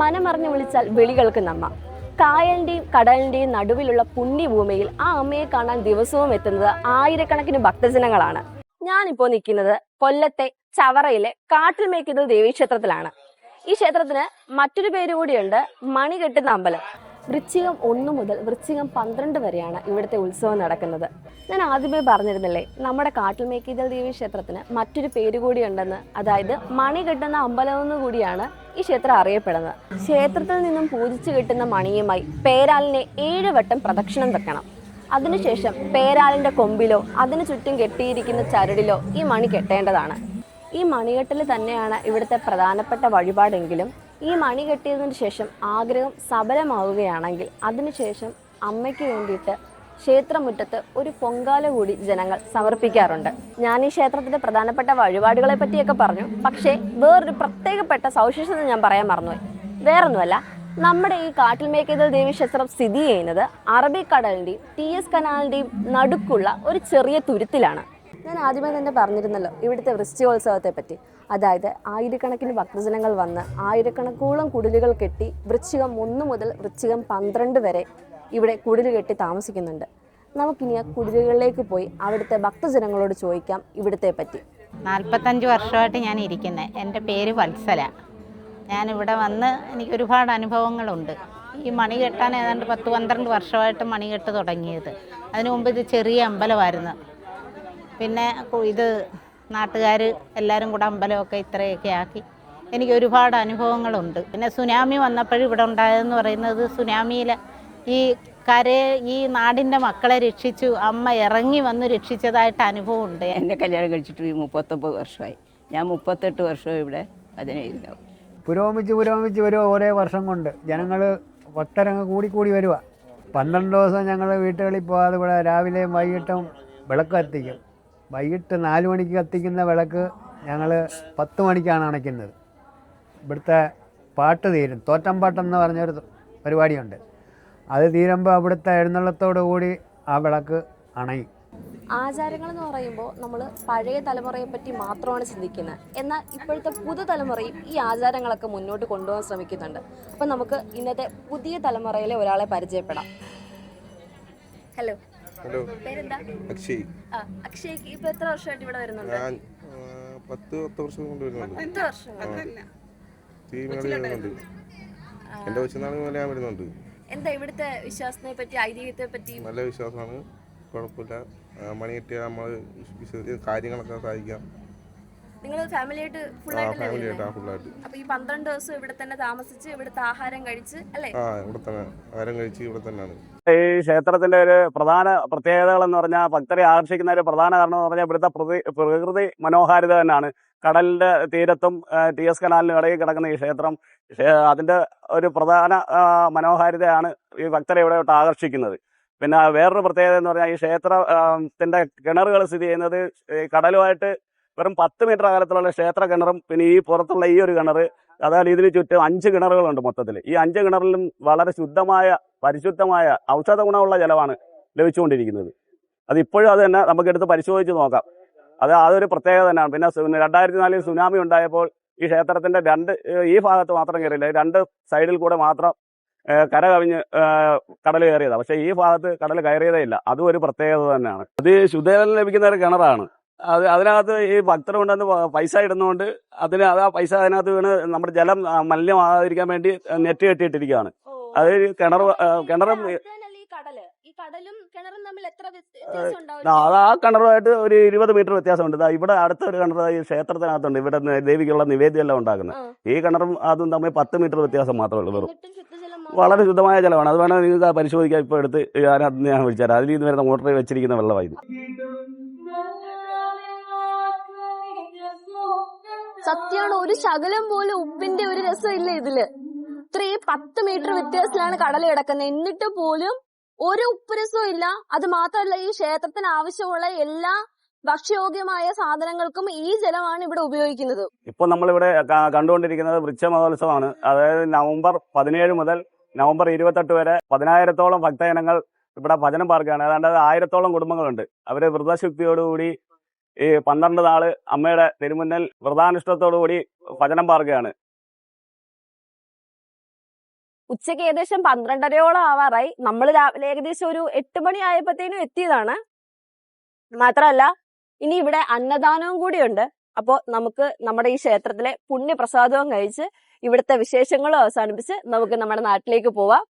മനമറിഞ്ഞു വിളിച്ചാൽ വിളികൾക്ക് നമ്മ കായലിന്റെയും കടലിന്റെയും നടുവിലുള്ള പുണ്യഭൂമിയിൽ ആ അമ്മയെ കാണാൻ ദിവസവും എത്തുന്നത് ആയിരക്കണക്കിന് ഭക്തജനങ്ങളാണ്. ഞാനിപ്പോൾ നിൽക്കുന്നത് കൊല്ലത്തെ ചവറയിലെ കാട്ടിൽ മേക്കുന്നത് ദേവീക്ഷേത്രത്തിലാണ്. ഈ ക്ഷേത്രത്തിന് മറ്റൊരു പേര് കൂടിയുണ്ട് മണികെട്ടുന്ന അമ്പലം. വൃശ്ചികം ഒന്ന് മുതൽ വൃശ്ചികം പന്ത്രണ്ട് വരെയാണ് ഇവിടുത്തെ ഉത്സവം നടക്കുന്നത്. ഞാൻ ആദ്യമേ പറഞ്ഞിരുന്നില്ലേ നമ്മുടെ കാട്ടിൽ മേക്കീതൽ ദേവി ക്ഷേത്രത്തിന് മറ്റൊരു പേര് കൂടിയുണ്ടെന്ന് അതായത് മണി കെട്ടുന്ന അമ്പലം എന്ന് കൂടിയാണ് ഈ ക്ഷേത്രം അറിയപ്പെടുന്നത്. ക്ഷേത്രത്തിൽ നിന്നും പൂജിച്ചു കിട്ടുന്ന മണിയുമായി പേരാലിനെ ഏഴ് വട്ടം പ്രദക്ഷിണം വെക്കണം. അതിനുശേഷം പേരാലിന്റെ കൊമ്പിലോ അതിനു ചുറ്റും കെട്ടിയിരിക്കുന്ന ചരടിലോ ഈ മണി കെട്ടേണ്ടതാണ്. ഈ മണികെട്ടൽ തന്നെയാണ് ഇവിടുത്തെ പ്രധാനപ്പെട്ട വഴിപാടെങ്കിലും ഈ മണി കെട്ടിയതിന് ശേഷം ആഗ്രഹം സഫലമാവുകയാണെങ്കിൽ അതിനുശേഷം അമ്മയ്ക്ക് വേണ്ടിയിട്ട് ക്ഷേത്രമുറ്റത്ത് ഒരു പൊങ്കാല കൂടി ജനങ്ങൾ സമർപ്പിക്കാറുണ്ട്. ഞാൻ ഈ ക്ഷേത്രത്തിന്റെ പ്രധാനപ്പെട്ട വഴിപാടുകളെ പറ്റിയൊക്കെ പറഞ്ഞു. പക്ഷേ വേറൊരു പ്രത്യേകപ്പെട്ട സവിശേഷത ഞാൻ പറയാൻ മറന്നുപോയി. വേറൊന്നുമല്ല നമ്മുടെ ഈ കാട്ടിൽമേക്കതൽ ദേവി ക്ഷേത്രം സ്ഥിതി ചെയ്യുന്നത് അറബിക്കടലിന്റെയും ടി എസ് കനാലിന്റെയും നടുക്കുള്ള ഒരു ചെറിയ തുരുത്തിലാണ്. ഞാൻ ആദ്യമേ തന്നെ പറഞ്ഞിരുന്നല്ലോ ഇവിടുത്തെ വൃശ്ചികോത്സവത്തെ പറ്റി അതായത് ആയിരക്കണക്കിന് ഭക്തജനങ്ങൾ വന്ന് ആയിരക്കണക്കോളം കുടിലുകൾ കെട്ടി വൃശ്ചികം ഒന്ന് മുതൽ വൃശ്ചികം പന്ത്രണ്ട് വരെ ഇവിടെ കുടിൽ കെട്ടി താമസിക്കുന്നുണ്ട്. നമുക്കിനി ആ കുടിലുകളിലേക്ക് പോയി അവിടുത്തെ ഭക്തജനങ്ങളോട് ചോദിക്കാം ഇവിടുത്തെ പറ്റി നാൽപ്പത്തഞ്ച് വർഷമായിട്ട് ഞാൻ ഇരിക്കുന്നത് എന്റെ പേര് വത്സല. ഞാനിവിടെ വന്ന് എനിക്ക് ഒരുപാട് അനുഭവങ്ങളുണ്ട്. ഈ മണി കെട്ടാൻ ഏതാണ്ട് പത്ത് പന്ത്രണ്ട് വർഷമായിട്ട് മണി കെട്ട് തുടങ്ങിയത്. അതിനു മുമ്പ് ഇത് ചെറിയ അമ്പലമായിരുന്നു. പിന്നെ ഇത് നാട്ടുകാർ എല്ലാവരും കൂടെ അമ്പലമൊക്കെ ഇത്രയൊക്കെ ആക്കി. എനിക്ക് ഒരുപാട് അനുഭവങ്ങളുണ്ട്. പിന്നെ സുനാമി വന്നപ്പോഴും ഇവിടെ ഉണ്ടായതെന്ന് പറയുന്നത് സുനാമിയിൽ ഈ കരയെ ഈ നാടിന്റെ മക്കളെ രക്ഷിച്ചു അമ്മ ഇറങ്ങി വന്ന് രക്ഷിച്ചതായിട്ട് അനുഭവമുണ്ട്. എന്റെ കല്യാണം കഴിച്ചിട്ട് ഈ മുപ്പത്തൊമ്പത് വർഷമായി. ഞാൻ മുപ്പത്തെട്ട് വർഷം ഇവിടെ അതിനെഴുതാവും പുരോഗമിച്ച് പുരോഗമിച്ച് വരുക ഓരോ വർഷം കൊണ്ട്. ജനങ്ങൾ ഭക്തരങ്ങ് കൂടിക്കൂടി വരുക പന്ത്രണ്ട് ദിവസം ഞങ്ങൾ വീട്ടുകളിൽ പോകാതെ ഇവിടെ രാവിലെയും വൈകിട്ടും വിളക്ക് കത്തിക്കും. വൈകിട്ട് നാല് മണിക്ക് കത്തിക്കുന്ന വിളക്ക് ഞങ്ങൾ പത്ത് മണിക്കാണ് അണയ്ക്കുന്നത്. ഇവിടുത്തെ പാട്ട് തീരും. തോറ്റംപാട്ടെന്ന് പറഞ്ഞൊരു പരിപാടിയുണ്ട്. അത് തീരുമ്പോൾ അവിടുത്തെ എഴുന്നള്ളത്തോടു കൂടി ആ വിളക്ക് അണയും. ആചാരങ്ങൾ എന്ന് പറയുമ്പോൾ നമ്മൾ പഴയ തലമുറയെ പറ്റി മാത്രമാണ് ചിന്തിക്കുന്നത് എന്നാൽ ഇപ്പോഴത്തെ പുതുതലമുറയും ഈ ആചാരങ്ങളൊക്കെ മുന്നോട്ട് കൊണ്ടുപോകാൻ ശ്രമിക്കുന്നുണ്ട്. അപ്പം നമുക്ക് ഇന്നത്തെ പുതിയ തലമുറയിലെ ഒരാളെ പരിചയപ്പെടാം. Hello hello. അക്ഷയ്. ആ അക്ഷയ്ക്ക് ഇപ്പൊ എത്ര വർഷമായിട്ട് ഇവിടെ വരുന്നുണ്ട്? ഞാൻ പത്ത് പത്ത് വർഷം കൊണ്ട് വരുന്നുണ്ട്. വർഷം. വരുന്നുണ്ട്. എന്റെ കൊച്ചുനാൾ മുതലേ ഞാൻ വരുന്നുണ്ട്. എന്താ ഇവിടുത്തെ വിശ്വാസത്തെ പറ്റി ഐതിഹ്യത്തെ പറ്റി? നല്ല വിശ്വാസമാണ്. കുഴപ്പമില്ല. ആ, മണി കിട്ടിയാൽ നമ്മൾ കാര്യങ്ങളൊക്കെ സഹായിക്കാം. നിങ്ങൾ ഫാമിലി ആയിട്ട് ഫുള്ളായിട്ട് അപ്പൊ ഈ പന്ത്രണ്ട് ദിവസം ഇവിടെ തന്നെ താമസിച്ച് ഇവിടുത്തെ ആഹാരം കഴിച്ച് അല്ലേ? ആ ഇവിടെ തന്നെ. ആഹാരം കഴിച്ച് ഇവിടെ തന്നെയാണ്. ഈ ക്ഷേത്രത്തിന്റെ ഒരു പ്രധാന പ്രത്യേകതകൾ എന്ന് പറഞ്ഞാൽ ഭക്തരെ ആകർഷിക്കുന്ന ഒരു പ്രധാന കാരണം എന്ന് പറഞ്ഞാൽ ഇവിടുത്തെ പ്രകൃതി മനോഹാരിത തന്നെയാണ്. കടലിന്റെ തീരത്തും ടി എസ് കനാലിനും ഇടയിൽ കിടക്കുന്ന ഈ ക്ഷേത്രം അതിന്റെ ഒരു പ്രധാന മനോഹാരിതയാണ് ഈ ഭക്തരെ ഇവിടെയോട്ട് ആകർഷിക്കുന്നത്. പിന്നെ വേറൊരു പ്രത്യേകത എന്ന് പറഞ്ഞാൽ ഈ ക്ഷേത്രത്തിന്റെ കിണറുകൾ സ്ഥിതി ചെയ്യുന്നത് കടലുമായിട്ട് വെറും പത്ത് മീറ്റർ അകലത്തിലുള്ള ക്ഷേത്ര കിണറും പിന്നെ ഈ പുറത്തുള്ള ഈ ഒരു കിണർ അതായത് ഇതിന് ചുറ്റും അഞ്ച് കിണറുകളുണ്ട് മൊത്തത്തിൽ. ഈ അഞ്ച് കിണറിലും വളരെ ശുദ്ധമായ പരിശുദ്ധമായ ഔഷധ ഗുണമുള്ള ജലമാണ് ലഭിച്ചുകൊണ്ടിരിക്കുന്നത്. അത് ഇപ്പോഴും അത് തന്നെ നമുക്കെടുത്ത് പരിശോധിച്ച് നോക്കാം. അത് അതൊരു പ്രത്യേകത തന്നെയാണ്. പിന്നെ രണ്ടായിരത്തി നാലിൽ സുനാമി ഉണ്ടായപ്പോൾ ഈ ക്ഷേത്രത്തിന്റെ രണ്ട് ഈ ഭാഗത്ത് മാത്രം കയറിയില്ല. രണ്ട് സൈഡിൽ കൂടെ മാത്രം കര കവിഞ്ഞ് കടൽ കയറിയതാണ് പക്ഷേ ഈ ഭാഗത്ത് കടൽ കയറിയതേ ഇല്ല. അതും ഒരു പ്രത്യേകത തന്നെയാണ്. അത് ശുദ്ധജലം ലഭിക്കുന്ന ഒരു കിണറാണ്. അത് അതിനകത്ത് ഈ ഭക്തർ കൊണ്ടുവന്ന് പൈസ ഇടുന്നതുകൊണ്ട് അതിന് അത് ആ പൈസ അതിനകത്ത് വീണ് നമ്മുടെ ജലം മലിനമാകാതിരിക്കാൻ വേണ്ടി നെറ്റ് കെട്ടിയിട്ടിരിക്കുകയാണ്. അത് കിണർ കിണറും അത് ആ കിണറുമായിട്ട് ഒരു ഇരുപത് മീറ്റർ വ്യത്യാസമുണ്ട്. ഇവിടെ അടുത്ത ഒരു കിണർ ഈ ക്ഷേത്രത്തിനകത്തുണ്ട്. ഇവിടെ ദേവിക്കുള്ള നിവേദ്യം ഉണ്ടാക്കുന്നത്. ഈ കിണറും അതും തമ്മിൽ പത്ത് മീറ്റർ വ്യത്യാസം മാത്രമേ ഉള്ളൂ വെറും. വളരെ ശുദ്ധമായ ജലമാണ്. അത് വേണമെങ്കിൽ നിങ്ങൾക്ക് പരിശോധിക്കാം. പരിശോധിക്കാൻ ഇപ്പോൾ എടുത്ത് ഞാൻ വിളിച്ചാൽ അതിൽ നിന്ന് വരുന്ന മോട്ടറിൽ വെച്ചിരിക്കുന്ന വെള്ളമായി സത്യമാണ് ഒരു ശകലം പോലും ഉപ്പിന്റെ ഒരു രസം ഇല്ല ഇതിൽ. ഇത്രയും പത്ത് മീറ്റർ വ്യത്യാസത്തിലാണ് കടൽ കിടക്കുന്നത്. എന്നിട്ട് പോലും ഒരു ഉപ്പ് രസവും ഇല്ല. അത് മാത്രമല്ല ഈ ക്ഷേത്രത്തിന് ആവശ്യമുള്ള എല്ലാ ഭക്ഷ്യയോഗ്യമായ സാധനങ്ങൾക്കും ഈ ജലമാണ് ഇവിടെ ഉപയോഗിക്കുന്നത്. ഇപ്പോൾ നമ്മളിവിടെ കണ്ടുകൊണ്ടിരിക്കുന്നത് വൃക്ഷ മഹോത്സവമാണ് അതായത് നവംബർ പതിനേഴ് മുതൽ നവംബർ ഇരുപത്തെട്ട് വരെ പതിനായിരത്തോളം ഭക്തജനങ്ങൾ ഇവിടെ ഭജനം പാർക്കുകയാണ്. അതാണ്ട് ആയിരത്തോളം കുടുംബങ്ങളുണ്ട്. അവർ വ്രതശുദ്ധിയോടുകൂടി ഈ പന്ത്രണ്ട് നാൾ അമ്മയുടെ തിരുമുന്നൽ വ്രതാനുഷ്ഠത്തോടുകൂടി ഭജനം പാർക്കുകയാണ്. ഉച്ചയ്ക്ക് ഏകദേശം പന്ത്രണ്ടരയോളം ആവാറായി. നമ്മൾ രാവിലെ ഏകദേശം ഒരു എട്ട് മണി ആയപ്പോഴത്തേനും എത്തിയതാണ്. മാത്രമല്ല ഇനി ഇവിടെ അന്നദാനവും കൂടിയുണ്ട്. അപ്പോൾ നമുക്ക് നമ്മുടെ ഈ ക്ഷേത്രത്തിലെ പുണ്യപ്രസാദവും കഴിച്ച് ഇവിടുത്തെ വിശേഷങ്ങളും അവസാനിപ്പിച്ച് നമുക്ക് നമ്മുടെ നാട്ടിലേക്ക് പോവാം.